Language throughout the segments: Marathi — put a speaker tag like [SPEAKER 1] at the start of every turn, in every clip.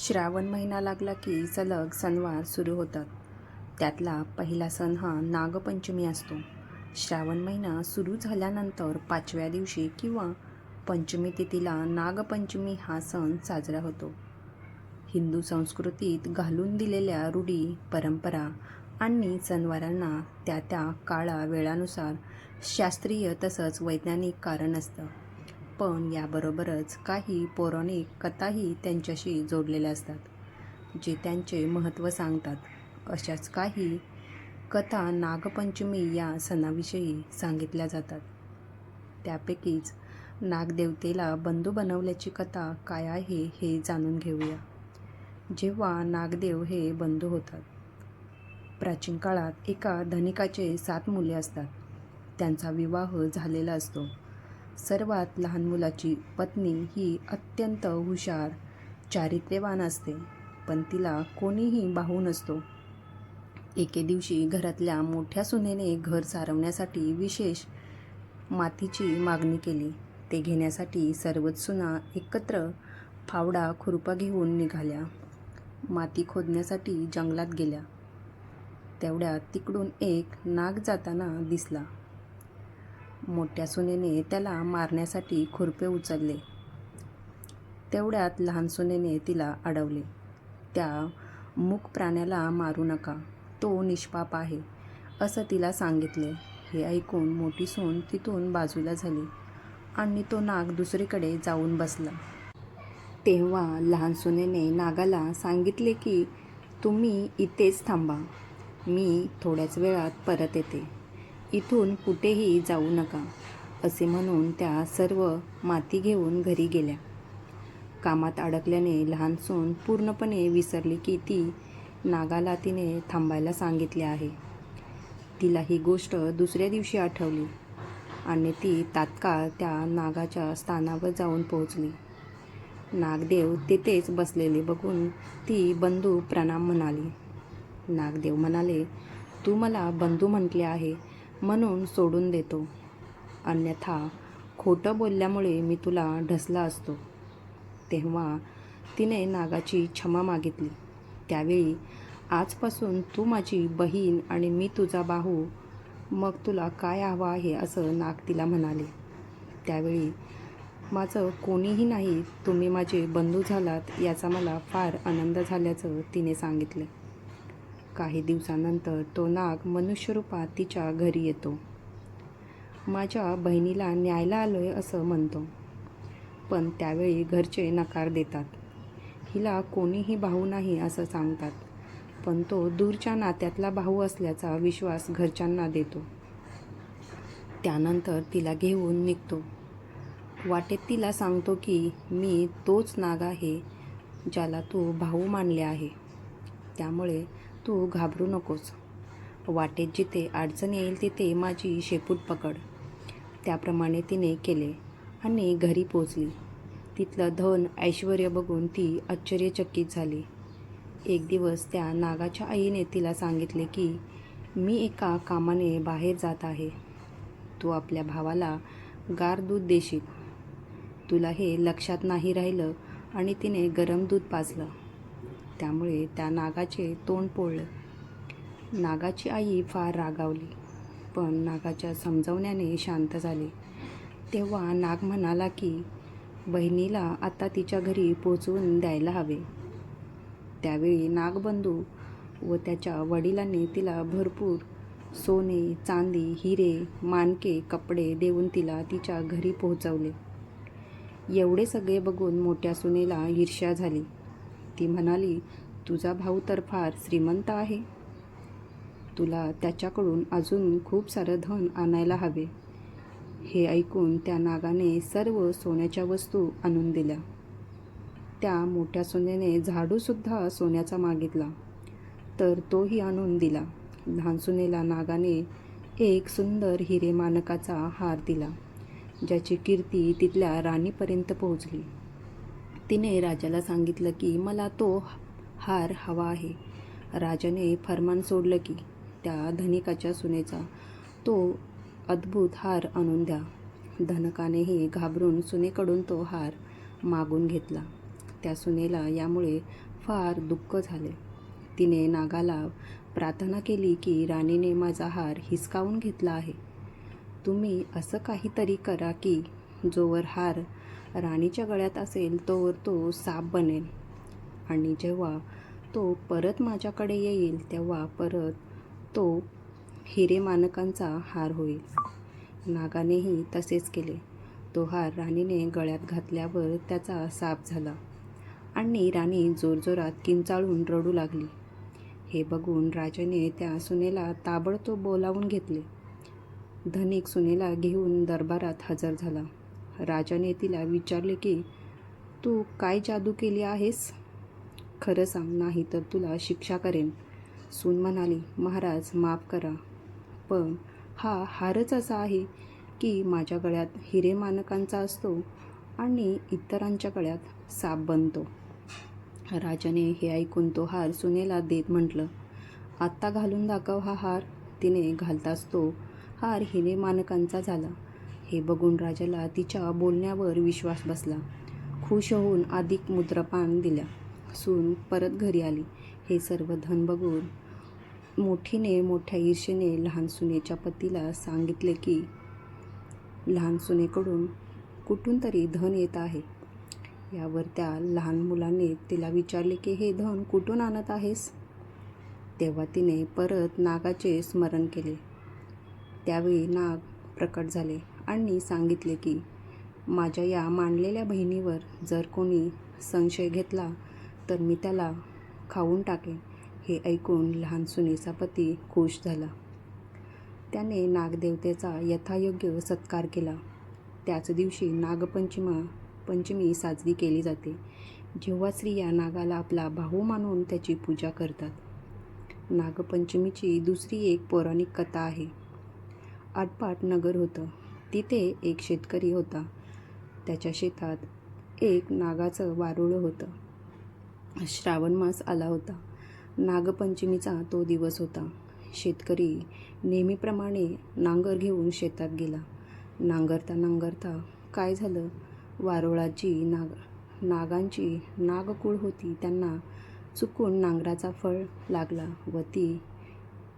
[SPEAKER 1] श्रावण महिना लागला की सलग सणवार सुरू होतात. त्यातला पहिला सण हा नागपंचमी असतो. श्रावण महिना सुरू झाल्यानंतर पाचव्या दिवशी किंवा पंचमी तिथीला नागपंचमी हा सण साजरा होतो. हिंदू संस्कृतीत घालून दिलेल्या रूढी परंपरा आणि सणवारांना त्या त्या काळा वेळानुसार शास्त्रीय तसंच वैज्ञानिक कारण असतं. पण याबरोबरच काही पौराणिक कथाही त्यांच्याशी जोडलेल्या असतात जे त्यांचे महत्त्व सांगतात. अशाच काही कथा नागपंचमी या सणाविषयी सांगितल्या जातात. त्यापैकीच नागदेवतेला बंधू बनवल्याची कथा काय आहे हे जाणून घेऊया. जेव्हा नागदेव हे बंधू होतात प्राचीन काळात एका धनिकाचे सात मुले असतात. त्यांचा विवाह झालेला असतो. सर्वात लहान मुलाची पत्नी ही अत्यंत हुशार चारित्र्यवान असते पण तिला कोणीही बाहू नसतो. एके दिवशी घरातल्या मोठ्या सुनेने घर सारवण्यासाठी विशेष मातीची मागणी केली. ते घेण्यासाठी सर्वच सुना एकत्र फावडा खुरपा घेऊन निघाल्या. माती खोदण्यासाठी जंगलात गेल्या. तेवढ्यात तिकडून एक नाग जाताना दिसला. मोठ्या सुनेने त्याला मारण्यासाठी खुरपे उचलले. तेवढ्यात लहान सुनेने तिला अडवले. त्या मूक प्राण्याला मारू नका. तो निष्पाप आहे असं तिला सांगितले. हे ऐकून मोठी सून तिथून बाजूला झाली आणि तो नाग दुसरीकडे जाऊन बसला. तेव्हा लहान सुनेने नागाला सांगितले की तुम्ही इथेच थांबा. मी थोड्याच वेळात परत येते. इथून कुठेही जाऊ नका असे म्हणून त्या सर्व माती घेऊन घरी गेल्या. कामात अडकल्याने लहान सून पूर्णपणे विसरली की ती नागाला तिने थांबायला सांगितले आहे. तिला ही गोष्ट दुसऱ्या दिवशी आठवली आणि ती तात्काळ त्या नागाच्या स्थानावर जाऊन पोहोचली. नागदेव तिथेच बसलेले बघून ती बंधू प्रणाम म्हणाली. नागदेव म्हणाले तू मला बंधू म्हटले आहे. म्हणून सोडून देतो. अन्यथा खोटं बोलल्यामुळे मी तुला ढसला असतो. तेव्हा तिने नागाची क्षमा मागितली. त्यावेळी आजपासून तू माझी बहीण आणि मी तुझा भाऊ. मग तुला काय हवं आहे असं नाग तिला म्हणाले. त्यावेळी माझं कोणीही नाही तुम्ही माझे बंधू झालात याचा मला फार आनंद झाल्याचं तिने सांगितले. काही दिवसानंतर तो नाग मनुष्यरूपात तिच्या घरी येतो. माझ्या बहिणीला न्यायला आलो आहे असं म्हणतो. पण त्यावेळी घरचे नकार देतात. हिला कोणीही भाऊ नाही असं सांगतात. पण तो दूरच्या नात्यातला भाऊ असल्याचा विश्वास घरच्यांना देतो. त्यानंतर तिला घेऊन निघतो. वाटेत तिला सांगतो की मी तोच नाग आहे ज्याला तू भाऊ मानले आहे. त्यामुळे तू घाबरू नकोस. वाटेत जिथे अडचण येईल तिथे माझी शेपूट पकड. त्याप्रमाणे तिने केले आणि घरी पोचली तिथलं धन ऐश्वर बघून ती आश्चर्यचकित झाली. एक दिवस त्या नागाच्या आईने तिला सांगितले की मी एका कामाने बाहेर जात आहे. तू आपल्या भावाला गार दूध देशील. तुला हे लक्षात नाही राहिलं आणि तिने गरम दूध पाजलं. त्यामुळे त्या नागाचे तोंड पोळलं. नागाची आई फार रागावली पण नागाच्या समजवण्याने शांत झाली. तेव्हा नाग म्हणाला की बहिणीला आता तिच्या घरी पोचवून द्यायला हवे. त्यावेळी नागबंधू व त्याच्या वडिलांनी तिला भरपूर सोने चांदी हिरे मानके कपडे देऊन तिला तिच्या घरी पोहोचवले. एवढे सगळे बघून मोठ्या सुनेला ईर्ष्या झाली. ती म्हणाली तुझा भाऊ तर फार श्रीमंत आहे. तुला त्याच्याकडून अजून खूप सारं धन आणायला हवे. हे ऐकून त्या नागाने सर्व सोन्याच्या वस्तू आणून दिल्या. त्या मोठ्या सोन्याने झाडूसुद्धा सोन्याचा मागितला तर तोही आणून दिला. लहान सुनेला नागाने एक सुंदर हिरे मानकाचा हार दिला ज्याची कीर्ती तिथल्या राणीपर्यंत पोहोचली. तिने राजाला सांगितलं की मला तो हार हवा आहे. राजाने फरमान सोडलं की त्या धनिकाच्या सुनेचा तो अद्भुत हार आणून द्या. धनकानेही घाबरून सुनेकडून तो हार मागून घेतला. त्या सुनेला यामुळे फार दुःख झाले. तिने नागाला प्रार्थना केली की राणीने माझा हार हिसकावून घेतला आहे. तुम्ही असं काहीतरी करा की जोवर हार राणीच्या गळ्यात असेल तोवर तो साप बनेल. आणि जेव्हा तो परत माझ्याकडे येईल तेव्हा परत तो हिरे मानकांचा हार होईल. नागानेही तसेच केले. तो हार राणीने गळ्यात घातल्यावर त्याचा साप झाला आणि राणी जोरजोरात किंचाळून रडू लागली. हे बघून राजाने त्या सुनेला ताबडतोब बोलावून घेतले. धनिक सुनेला घेऊन दरबारात हजर झाला. राजाने तिला विचारले की तू काय जादू केली आहेस? खरं सांग नाही तर तुला शिक्षा करेन. सून म्हणाली महाराज माफ करा. पण हा हारच असा आहे की माझ्या गळ्यात हिरे मानकांचा असतो आणि इतरांच्या गळ्यात साप बनतो. राजाने हे ऐकून तो हार सुनेला देत म्हटलं आत्ता घालून दाखव हा हार. तिने घालताच तो हार हिरे मानकांचा झाला. हे बघून राजाला तिच्या बोलण्यावर विश्वास बसला. खुश होऊन अधिक मुद्रापान दिल्या. सून परत घरी आली. हे सर्व धन बघून मोठीने मोठ्या ईर्षेने लहान सुनेच्या पतीला सांगितले की लहान सुनेकडून कुठून तरी धन येत आहे यावर त्या लहान मुलाने तिला विचारले की हे धन कुठून आणत आहेस तेव्हा तिने परत नागाचे स्मरण केले. त्यावेळी नाग प्रकट झाले. आणि सांगितले की माझ्या या मांडलेल्या बहिणीवर जर कोणी संशय घेतला तर मी त्याला खाऊन टाकेन. हे ऐकून लहान सुनेचा पती खुश झाला. त्याने नागदेवतेचा यथायोग्य सत्कार केला. त्याच दिवशी नागपंचमा पंचमी साजरी केली जाते. जेव्हा स्त्रिया नागाला आपला भाऊ मानून त्याची पूजा करतात. नागपंचमीची दुसरी एक पौराणिक कथा आहे. आटपाट नगर होतं. तिथे एक शेतकरी होता. त्याच्या शेतात एक नागाचं वारुळ होतं. श्रावण मास आला होता. नागपंचमीचा तो दिवस होता. शेतकरी नेहमीप्रमाणे नांगर घेऊन शेतात गेला. नांगरता नांगरता काय झालं? वारुळाची नाग नागांची नागकुळ होती. त्यांना चुकून नांगराचा फळ लागला व ती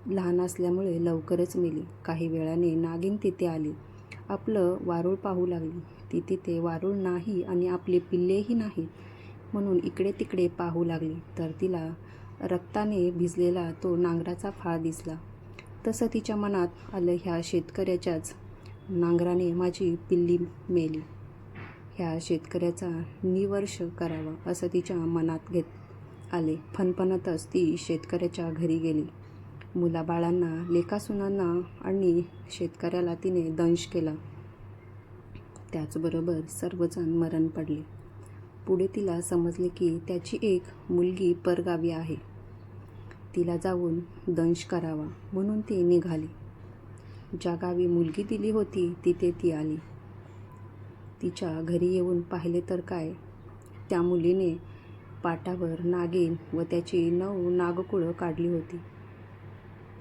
[SPEAKER 1] लहान असल्यामुळे लवकरच मेली. काही वेळाने नागिन तिथे आली. आपलं वारूळ पाहू लागली. ती तिथे वारूळ नाही आणि आपले पिल्लेही नाही. म्हणून इकडे तिकडे पाहू लागली. तर तिला रक्ताने भिजलेला तो नांगराचा फाळ दिसला. तसं तिच्या मनात आलं ह्या शेतकऱ्याच्याच नांगराने माझी पिल्ली मेली. ह्या शेतकऱ्याचा निवर्ष करावा असं तिच्या मनात घेत आले. फणफणतच ती शेतकऱ्याच्या घरी गेली. मुलाबाळांना लेखासुनांना आणि शेतकऱ्याला तिने दंश केला. त्याचबरोबर सर्वजण मरण पडले. पुढे तिला समजले की त्याची एक मुलगी परगावी आहे. तिला जाऊन दंश करावा म्हणून ती निघाली. ज्या गावी मुलगी दिली होती तिथे ती आली. तिच्या घरी येऊन पाहिले तर काय? त्या मुलीने पाटावर नागिन व त्याची नऊ नागकुळं काढली होती.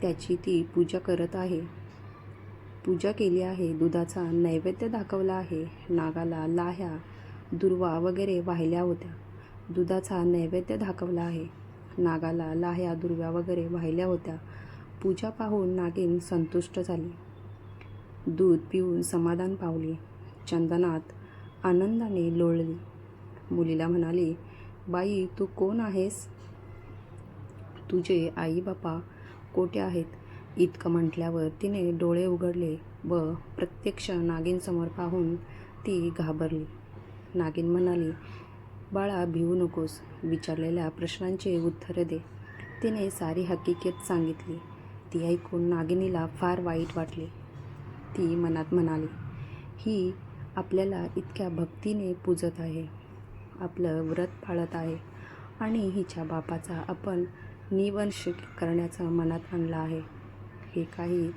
[SPEAKER 1] त्याची ती पूजा करत आहे. पूजा केली आहे दुधाचा नैवेद्य दाखवला आहे नागाला लाह्या दुर्वा वगैरे वाहिल्या होत्या. दुधाचा नैवेद्य दाखवला आहे नागाला लाह्या दुर्व्या वगैरे वाहिल्या होत्या. पूजा पाहून नागिन संतुष्ट झाली. दूध पिऊन समाधान पावले. चंदनात आनंदाने लोळली. मुलीला म्हणाली बाई तू कोण आहेस? तुझे आई बापा कोठे आहेत. इतकं म्हटल्यावर तिने डोळे उघडले व प्रत्यक्ष नागिनसमोर पाहून ती घाबरली. नागिन म्हणाली बाळा भिवू नकोस. विचारलेल्या प्रश्नांचे उत्तरे दे. तिने सारी हकीकत सांगितली. ती ऐकून नागिनीला फार वाईट वाटले. ती मनात म्हणाली ही आपल्याला इतक्या भक्तीने पूजत आहे. आपलं व्रत पाळत आहे आणि हिच्या बापाचा आपण निवंश करण्याचं मनात आणलं आहे. हे काही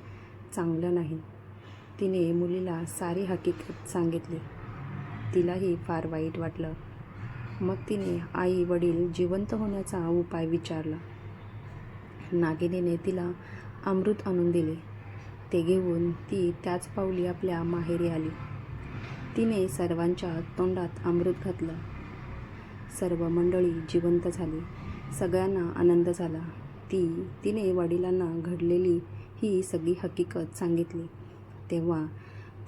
[SPEAKER 1] चांगलं नाही. तिने मुलीला सारी हकीकत सांगितली. तिलाही फार वाईट वाटलं. मग तिने आई वडील जिवंत होण्याचा उपाय विचारला. नागिनीने तिला अमृत आणून दिले. ते घेऊन ती त्याच पावली आपल्या माहेरी आली. तिने सर्वांच्या तोंडात अमृत घातलं. सर्व मंडळी जिवंत झाली. सगळ्यांना आनंद झाला. ती तिने वडिलांना घडलेली ही सगळी हकीकत सांगितली. तेव्हा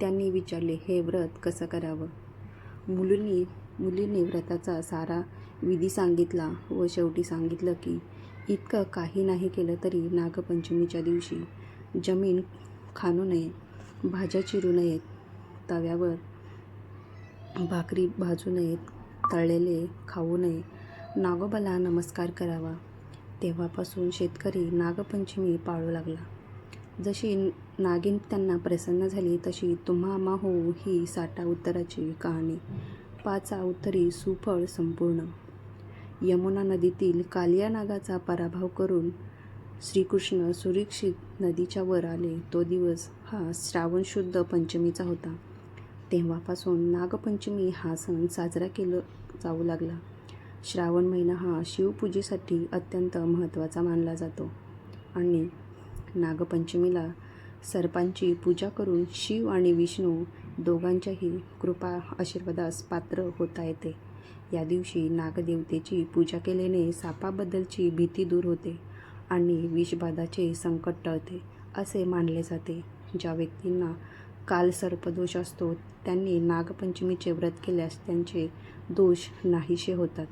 [SPEAKER 1] त्यांनी विचारले हे व्रत कसं करावं? मुलींनी मुलींनी व्रताचा सारा विधी सांगितला व शेवटी सांगितलं की इतकं काही नाही केलं तरी नागपंचमीच्या दिवशी जमीन खाणू नये भाज्या चिरू नयेत तव्यावर भाकरी भाजू नयेत तळलेले खाऊ नये नागोबाला नमस्कार करावा. तेव्हापासून शेतकरी नागपंचमी पाळू लागला. जशी नागिन त्यांना प्रसन्न झाली तशी तुम्हा माहो ही साठा उत्तराची कहाणी. पाचा उत्तरी सुफळ संपूर्ण. यमुना नदीतील कालिया नागाचा पराभव करून श्रीकृष्ण सुरक्षित नदीच्या वर आले. तो दिवस हा श्रावण शुद्ध पंचमीचा होता. तेव्हापासून नागपंचमी हा सण साजरा केला जाऊ लागला. श्रावण महिना हा शिवपूजेसाठी अत्यंत महत्त्वाचा मानला जातो. आणि नागपंचमीला सर्पांची पूजा करून शिव आणि विष्णू दोघांच्याही कृपा आशीर्वादास पात्र होता येते. या दिवशी नागदेवतेची पूजा केल्याने सापाबद्दलची भीती दूर होते आणि विषबाधाचे संकट टळते असे मानले जाते. ज्या व्यक्तींना काल सर्पदोष असतो त्यांनी नागपंचमीचे व्रत केल्यास त्यांचे दोष नाहीसे होतात.